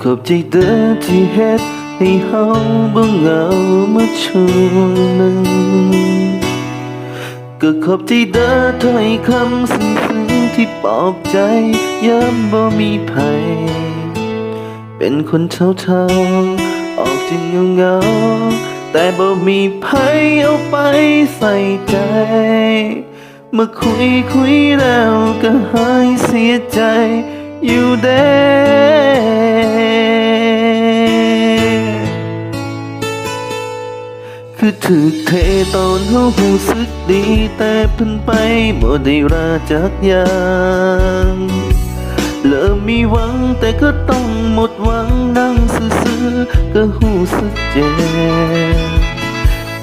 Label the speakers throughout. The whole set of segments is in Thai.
Speaker 1: ขอบใจเด้อที่เฮ็ดให้เฮาบ่เหงามาช่วงหนึ่งก็ขอบใจเด้อถ้อยคำซึ้งๆที่ปลอบใจยามบ่มีภัย เป็นคนเท่าเท่าๆออกจึงเงาเงาแต่บ่มีภัยเอาไปใส่ใจ เมื่อคุยคุยแล้วก็หายเสียใจ อยู่เด้คือถือเทตอนเฮาหูสึกดี แต่เพิ่นไปบ่ได้ราจักอย่างเริ่มมีหวังแต่ก็ต้องหมดหวังนั่งซื่อๆก็หูสึกเจ็บ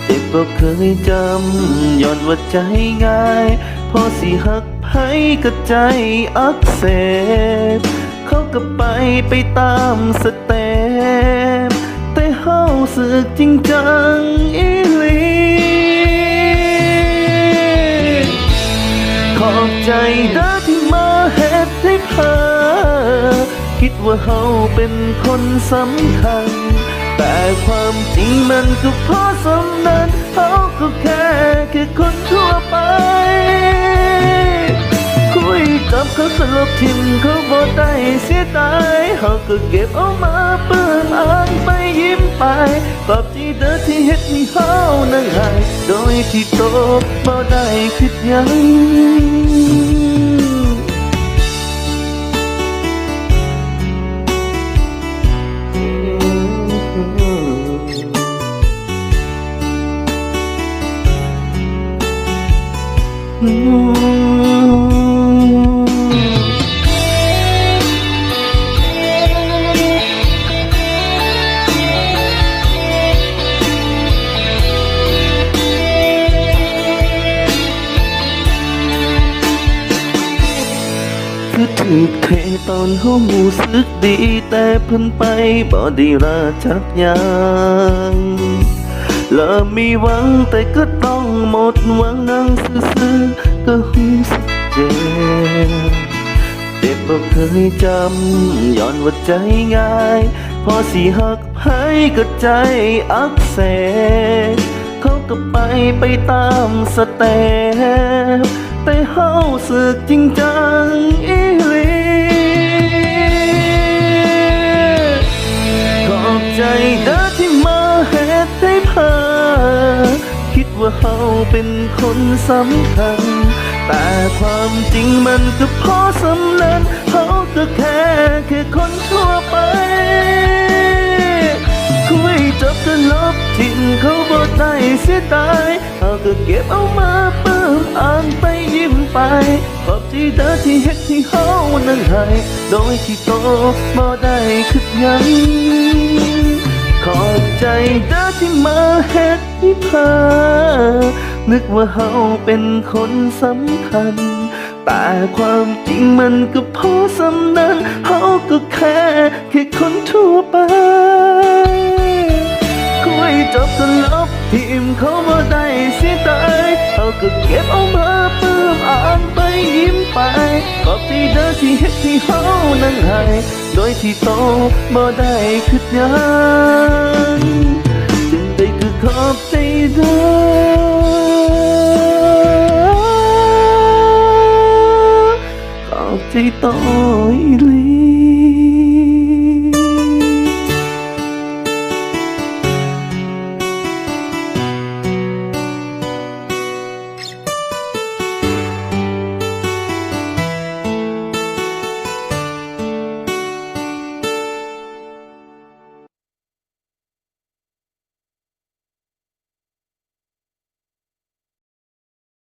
Speaker 1: เจ็บบ่เคยจำย้อนว่าใจง่าย พอสิหัก ไผก็ใจอักเสบเขาก็ไปไปตามสเต็ปแต่เฮาสึกจริงจังอีหลีขอบใจเด้อที่มาเฮ็ดให้เพอคิดว่าเฮาเป็นคนสำคัญ แต่ความจริงมันก็พอสมนั้นเฮาก็แค่แค่คนทั่วไปับเขาสลบทิมเขาบ่ได้เสียดายเขาก็เก็บเอามาเปื้อนอ่านไปยิ้มไปขอบใจเด้อที่เฮ็ดให้เฮานั่งหายโดยที่โตบ่ได้คิดยัง คือถูกเทตอนเฮาหูสึกดี แต่เพิ่นไปบ่ได้ราจักยังเริ่มมีหวังแต่ก็ต้องหมดหวังนั่งซื่อๆก็หูสึกเจ็บเจ็บบ่เคยจำย้อนว่าใจง่าย พอสิหักไผก็ใจอักเสบเขาก็ไปไปตามสเต็ปแต่เฮาสึกจริงจังอี เฮาเป็นคนสำคัญ แต่ความจริงมันก็พอสำนันเฮาก็แค่แค่คนทั่วไป คุยจบก็ลบทิ้งเขาบ่ได้เสียดายเขาก็เก็บเอามาเปิมอ่านไปยิ้มไป ขอบใจเดอที่เฮ็ดให้เฮานั้นให้โดยที่โตบ่ได้คิดยัง ขอบใจเด้อที่มาเฮ็ดให้เพอนึกว่าเฮาเป็นคนสำคัญ แต่ความจริงมันก็พอสำนั้นเฮาก็แค่แค่คนทั่วไปคุยจบก็ลบทีมเขาบ่ได้เสียดายเขาก็เก็บเอามาเพิ่มอ่านไปยิ้มไปขอบใจเด้อที่เฮ็ดให้เฮานั่งให้โดยที่โตบ่ได้คิดยัง จึงได้คือขอบใจเด้อขอบใจโตอีหลี